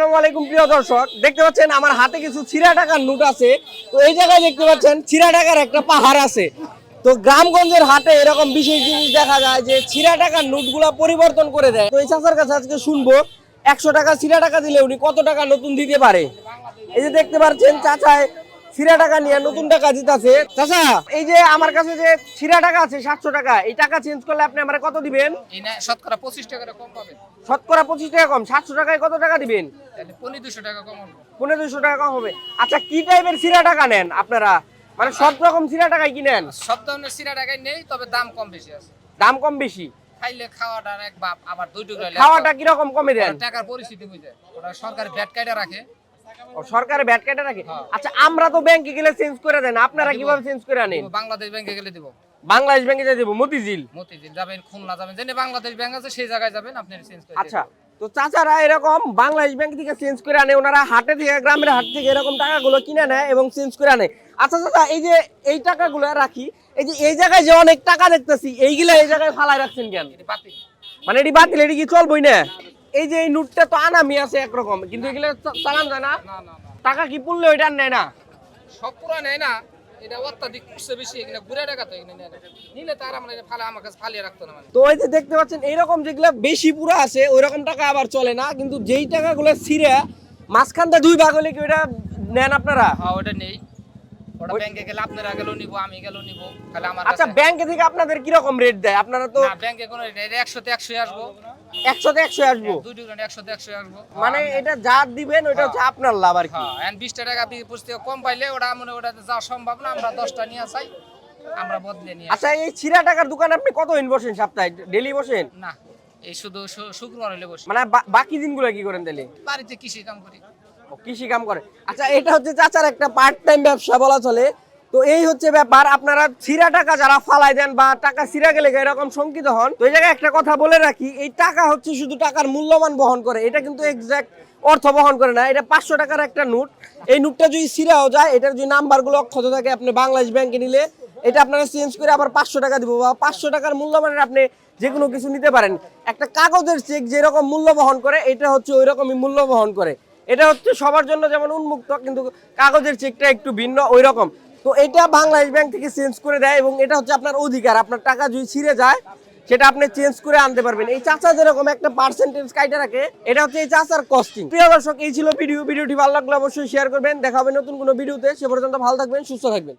আসসালামু আলাইকুম, প্রিয় দর্শক। দেখতে পাচ্ছেন, আমার হাতে কিছু ছিঁড়া টাকার নোট আছে। তো এই জায়গায় দেখতে পাচ্ছেন ছিঁড়া টাকার একটা পাহাড় আছে। তো গ্রামগঞ্জের হাটে এরকম বিশেষ জিনিস দেখা যায় যে ছিঁড়া টাকার নোটগুলা পরিবর্তন করে দেয়। তো এই চাচার কাছে আজকে শুনব, একশো টাকা চিরা টাকা দিলে উনি কত টাকা নতুন দিতে পারে? এই যে দেখতে পাচ্ছেন, চাচায় ছিঁড়া টাকা নিয়ে নতুন টাকা দিতেছে চাচা এই যে আমার কাছে যে ছিঁড়া টাকা আছে সাতশো টাকা এই টাকা চেঞ্জ করলে আপনি আমার কত দিবেন? শতকরা পঁচিশ টাকা কম পাবেন। শতকরা পঁচিশ টাকা কম সাতশো টাকায় কত টাকা দিবেন? পনেরো দুশো টাকা কম হবে। পনেরো দুশো টাকা কম হবে। আচ্ছা কি টাইপের সিরা টাকা নেন আপনারা? মানে সব রকম সিরা টাকায় কিনেন সব ধরনের সিরা টাকায় নেই তবে দাম কম বেশি আছে। দাম কম বেশি? খাইলে খাওয়াটা এক বাপ আবার দুই টুকরা খাওয়াটা কীরকম কমে দেন? টাকার পরিস্থিতি বুঝে। ওরা সরকার ব্যাট কাইটা রাখে। ও, সরকারে ব্যাট কেটে হ্যাঁ। আচ্ছা আমরা তো ব্যাংকে গেলে চেঞ্জ করে দেন। আপনারা কীভাবে চেঞ্জ করে আনেন? বাংলাদেশ ব্যাংকে গেলে দিব। বাংলাদেশ ব্যাংকে যে দেবো মতিঝিল? মতিঝিল যাবেন খুলনা যাবেন যেখানে বাংলাদেশ ব্যাংক আছে সেই জায়গায় যাবেন আপনি চেঞ্জ করে আচ্ছা তো চাচারা এরকম বাংলাদেশ ব্যাংক থেকে চেঞ্জ করে আনে ওনারা হাটে থেকে গ্রামের হাট থেকে এরকম টাকাগুলো কিনে নেয় এবং চেঞ্জ করে আনে। আচ্ছা চাচা এই যে এই টাকাগুলো রাখি এই যে এই জায়গায় যে অনেক টাকা দেখতেছি এইগুলা এই জায়গায় ফালাই রাখছেন কেন? মানে এটি বাতিল এটি কি চলবই না? এই যে এই নোটটা তো আনামি আছে একরকম কিন্তু এগুলো চালান যায় না। টাকা কি পড়লে ওইটা নেয় না? সব পুরা নেয় না। এটা অত্যাধিক বেশি এগুলো ঘুরে টাকা তো এগুলো নিলে তার আমরা ফালে আমার কাছে ফালিয়ে রাখতো না তো ওই যে দেখতে পাচ্ছেন এইরকম যেগুলো বেশি পুরো আছে ওই রকম টাকা আবার চলে না কিন্তু যেই টাকাগুলো ছিঁড়ে মাঝখানটা দুই ভাগ হলে কি নেন আপনারা? হ্যাঁ ওটা নেই। ওটা ব্যাংকে গেলে আপনারা গেলেও নিবো আমি গেলেও নিবো। তাহলে আমার আচ্ছা ব্যাংকে থেকে আপনাদের কীরকম রেট দেয়? আপনারা তো না ব্যাংকে কোনো একশোতে একশো আসব। একশোতে একশো আসব? দুই টুকরা একশোতে একশো আসব। মানে এটা যা দিবেন ওইটা হচ্ছে আপনার লাভ আর কি। হ্যাঁ টাকা পঁচিশ কম পাইলে ওটা মনে ওটা সম্ভব না আমরা দশটা নিয়ে চাই আমরা বদলে নিয়ে আসি। আচ্ছা এই টাকার দোকান আপনি কতদিন বসেন সপ্তাহে? বসেন? না এই শুধু শুক্রবার হলে বসি। মানে বাকি দিনগুলো কি করেন তাহলে? বাড়িতে কৃষি কাম করি। কৃষি কাম করে। আচ্ছা এটা হচ্ছে চাচার একটা পার্ট টাইম ব্যবসা বলা চলে। তো এই হচ্ছে ব্যাপার, আপনারা ছিঁড়া টাকা যারা ফালাই দেন বা টাকা ছিঁড়া গেলে এরকম শঙ্কিত হন, তো এই জায়গায় একটা কথা বলে রাখি, এই টাকা হচ্ছে শুধু টাকার মূল্যমান বহন করে, এটা কিন্তু এক্সাক্ট অর্থ বহন করে না, এটা পাঁচশো টাকার একটা নোট। এই নোটটা যদি ছিঁড়াও যায়, এটার যদি নাম্বারগুলো অক্ষত থাকে, আপনি বাংলাদেশ ব্যাংকে নিলে, এটা আপনারা চেঞ্জ করে আবার পাঁচশো টাকা দিব বা পাঁচশো টাকার মূল্যমানের আপনি যে কোনো কিছু নিতে পারেন। একটা কাগজের চেক যেরকম মূল্য বহন করে, এটা হচ্ছে ওই রকমই মূল্য বহন করে। এটা হচ্ছে সবার জন্য যেমন উন্মুক্ত, কিন্তু কাগজের চেকটা একটু ভিন্ন ওই রকম তো এটা বাংলাদেশ ব্যাংক থেকে চেঞ্জ করে দেয় এবং এটা হচ্ছে আপনার অধিকার। আপনার টাকা যদি ছিঁড়ে যায়, সেটা আপনি চেঞ্জ করে আনতে পারবেন। এই চাচা যেরকম একটা পার্সেন্টেজ কাইটে রাখে, এটা হচ্ছে এই চাচার কস্টিং প্রিয় দর্শক, এই ছিল ভিডিও। ভিডিওটি ভালো লাগলে অবশ্যই শেয়ার করবেন। দেখা হবে নতুন কোনো ভিডিওতে। সে পর্যন্ত ভালো থাকবেন, সুস্থ থাকবেন।